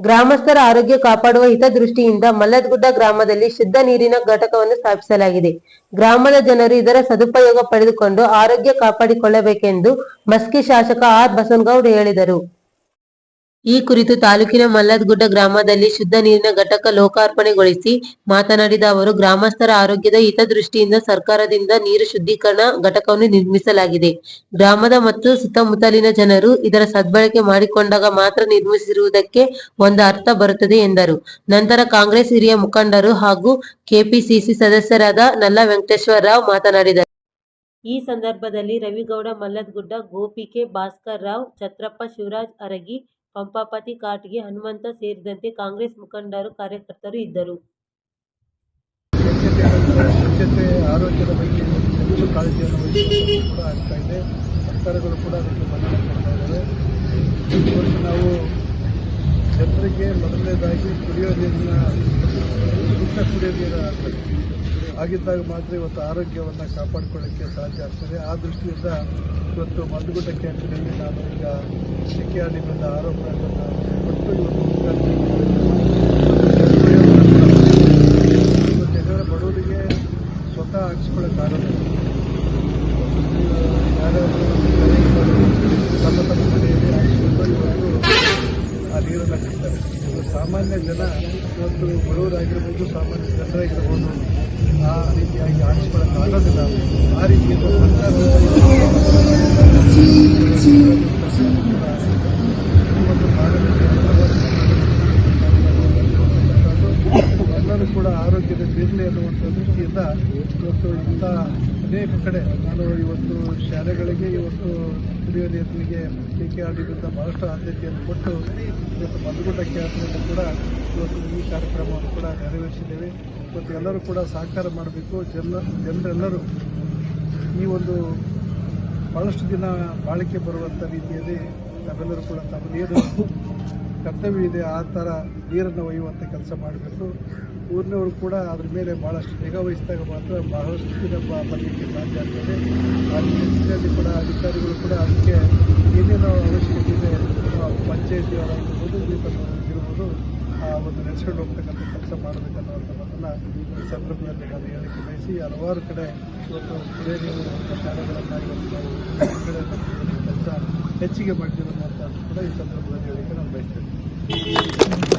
ಗ್ರಾಮಸ್ಥರ ಆರೋಗ್ಯ ಕಾಪಾಡುವ ಹಿತದೃಷ್ಟಿಯಿಂದ ಮಲ್ಲದಗುಡ್ಡ ಗ್ರಾಮದಲ್ಲಿ ಶುದ್ಧ ನೀರಿನ ಘಟಕವನ್ನು ಸ್ಥಾಪಿಸಲಾಗಿದೆ. ಗ್ರಾಮದ ಜನರು ಇದರ ಸದುಪಯೋಗ ಪಡೆದುಕೊಂಡು ಆರೋಗ್ಯ ಕಾಪಾಡಿಕೊಳ್ಳಬೇಕೆಂದು ಮಸ್ಕಿ ಶಾಸಕ ಆರ್ ಬಸವನಗೌಡ ಹೇಳಿದರು. ಈ ಕುರಿತು ತಾಲೂಕಿನ ಮಲ್ಲದಗುಡ್ಡ ಗ್ರಾಮದಲ್ಲಿ ಶುದ್ಧ ನೀರಿನ ಘಟಕ ಲೋಕಾರ್ಪಣೆಗೊಳಿಸಿ ಮಾತನಾಡಿದ ಅವರು, ಗ್ರಾಮಸ್ಥರ ಆರೋಗ್ಯದ ಹಿತದೃಷ್ಟಿಯಿಂದ ಸರ್ಕಾರದಿಂದ ನೀರು ಶುದ್ಧೀಕರಣ ಘಟಕವನ್ನು ನಿರ್ಮಿಸಲಾಗಿದೆ. ಗ್ರಾಮದ ಮತ್ತು ಸುತ್ತಮುತ್ತಲಿನ ಜನರು ಇದರ ಸದ್ಬಳಕೆ ಮಾಡಿಕೊಂಡಾಗ ಮಾತ್ರ ನಿರ್ಮಿಸಿರುವುದಕ್ಕೆ ಒಂದು ಅರ್ಥ ಬರುತ್ತದೆ ಎಂದರು. ನಂತರ ಕಾಂಗ್ರೆಸ್ ಹಿರಿಯ ಮುಖಂಡರು ಹಾಗೂ ಕೆಪಿಸಿಸಿ ಸದಸ್ಯರಾದ ನಲ್ಲ ವೆಂಕಟೇಶ್ವರ ರಾವ್ ಮಾತನಾಡಿದರು. ಈ ಸಂದರ್ಭದಲ್ಲಿ ರವಿಗೌಡ, ಮಲ್ಲದಗುಡ್ಡ, ಗೋಪಿಕೆ, ಭಾಸ್ಕರ್ ರಾವ್, ಛತ್ರಪ್ಪ ಶಿವರಾಜ್ ಅರಗಿ ಪಂಪಾಪತಿ ಕಾಟ್ಗೆ ಹನುಮಂತ ಸೇರಿದಂತೆ ಕಾಂಗ್ರೆಸ್ ಮುಖಂಡರು, ಕಾರ್ಯಕರ್ತರು ಇದ್ದರು. ಸ್ವಚ್ಛತೆ, ಆರೋಗ್ಯದ ಬಗ್ಗೆ ಹೆಚ್ಚು ಕಾಳಜಿಯನ್ನು ಕೂಡ ಆಗ್ತಾ ಇದೆ. ಸರ್ಕಾರಗಳು ಕೂಡ ಅದಕ್ಕೆ ಮನ್ನಣೆ ಕೊಡ್ತಾ ಇದ್ದಾವೆ ಇವತ್ತು ನಾವು ಜನರಿಗೆ ಮೊದಲನೇದಾಗಿ ಕುಡಿಯೋ ನೀರಿನ ಶುದ್ಧ ಕುಡಿಯೋ ನೀರು ಆಗಿದ್ದಾಗ ಮಾತ್ರ ಇವತ್ತು ಆರೋಗ್ಯವನ್ನು ಕಾಪಾಡಿಕೊಳ್ಳೋಕ್ಕೆ ಸಾಧ್ಯ ಆಗ್ತದೆ. ಆ ದೃಷ್ಟಿಯಿಂದ ಇವತ್ತು ಮಲ್ಗುಡ್ಡ ಕ್ಯಾಂಪಿನಲ್ಲಿ ನಾನು ಈಗ ಶಿಕ್ಷಾಡಿನಿಂದ ಆರೋಪಗಳನ್ನು ಕೊಟ್ಟು ಇವತ್ತು ಇವತ್ತು ಯಾಕಂದರೆ ಬಡವರಿಗೆ ಸ್ವತಃ ಹಾಕ್ಸ್ಕೊಳ್ಳೋಕ್ಕಾಗಲ್ಲ ಯಾರೋ ತಮ್ಮ ತಮ್ಮ ಮನೆಯಲ್ಲಿ ಹಾಕ್ಸ್ಕೊಂಡು ಇವತ್ತು ಆ ನೀರನ್ನು ಬಿಡ್ತಾರೆ ಇವತ್ತು ಸಾಮಾನ್ಯ ಜನ ಇವತ್ತು ಬಡವರಾಗಿರ್ಬೋದು ಸಾಮಾನ್ಯ ಜನರಾಗಿರ್ಬೋದು ಆ ರೀತಿಯಾಗಿ ಆಗೋದಿಲ್ಲ ಆ ಮತ್ತು ಮಾಡೋದಕ್ಕೆ ಎಲ್ಲರೂ ಕೂಡ ಆರೋಗ್ಯದ ಬಿರಲಿ ಅನ್ನುವಂಥ ದೃಷ್ಟಿಯಿಂದ ಇವತ್ತು ಇಂಥ ಅನೇಕ ಕಡೆ. ನಾನು ಇವತ್ತು ಶಾಲೆಗಳಿಗೆ, ಇವತ್ತು ಕುಡಿಯುವ ನೀರಿನಿಗೆ ಕೆ ಕೆ ಆರ್ ಬಹಳಷ್ಟು ಆದ್ಯತೆಯನ್ನು ಕೊಟ್ಟು, ಇವತ್ತು ಮಧುಗುಡ್ಡ ಕ್ಯಾಂಪ್ನಲ್ಲಿ ಕೂಡ ಇವತ್ತು ಈ ಕಾರ್ಯಕ್ರಮವನ್ನು ಕೂಡ ನೆರವೇರಿಸಿದ್ದೇವೆ. ಇವತ್ತು ಎಲ್ಲರೂ ಕೂಡ ಸಹಕಾರ ಮಾಡಬೇಕು. ಜನ, ಜನರೆಲ್ಲರೂ ಈ ಒಂದು ಭಾಳಷ್ಟು ದಿನ ಬಾಳಿಕೆ ಬರುವಂಥ ರೀತಿಯಲ್ಲಿ ತಾವೆಲ್ಲರೂ ಕೂಡ ತಮ್ಮ ನೀರು, ಕರ್ತವ್ಯ ಇದೆ. ಆ ಥರ ನೀರನ್ನು ಒಯ್ಯುವಂಥ ಕೆಲಸ ಮಾಡಬೇಕು. ಊರಿನವರು ಕೂಡ ಅದ್ರ ಮೇಲೆ ಭಾಳಷ್ಟು ನಿಗಾ ವಹಿಸಿದಾಗ ಮಾತ್ರ ಬಹಳಷ್ಟು ಬ- ಬರಲಿಕ್ಕೆ ಸಾಧ್ಯ ಆಗ್ತದೆ. ನಿಟ್ಟಿನಲ್ಲಿ ಕೂಡ ಅಧಿಕಾರಿಗಳು ಕೂಡ ಅದಕ್ಕೆ ಏನೇನು ಅವಶ್ಯಕತೆ ಇದೆ ಪಂಚಾಯಿತಿ ಪಂಚಾಯತಿಯವರಾಗಿರ್ಬೋದು ಇರ್ಬೋದು, ಆ ಒಂದು ನಡೆಸ್ಕೊಂಡು ಹೋಗ್ತಕ್ಕಂಥ ಕೆಲಸ ಮಾಡಬೇಕನ್ನುವಂಥ ಮಾತನ್ನು ಈ ಸಂದರ್ಭದಲ್ಲಿ ನಾನು ಹೇಳಿಕೆ ಬಯಸಿ, ಹಲವಾರು ಕಡೆ ಇವತ್ತು ಕುಡಿಯ ನೀರು ಶಾಲೆಗಳನ್ನು ಇವತ್ತು ನಾವು ಕಡೆ ಕೆಲಸ ಹೆಚ್ಚಿಗೆ ಮಾಡ್ತಿರೋದು ಅಂತ ಕೂಡ ಈ ಸಂದರ್ಭದಲ್ಲಿ ಹೇಳಿಕೆ ನಾನು ಬಯಸ್ತೇನೆ.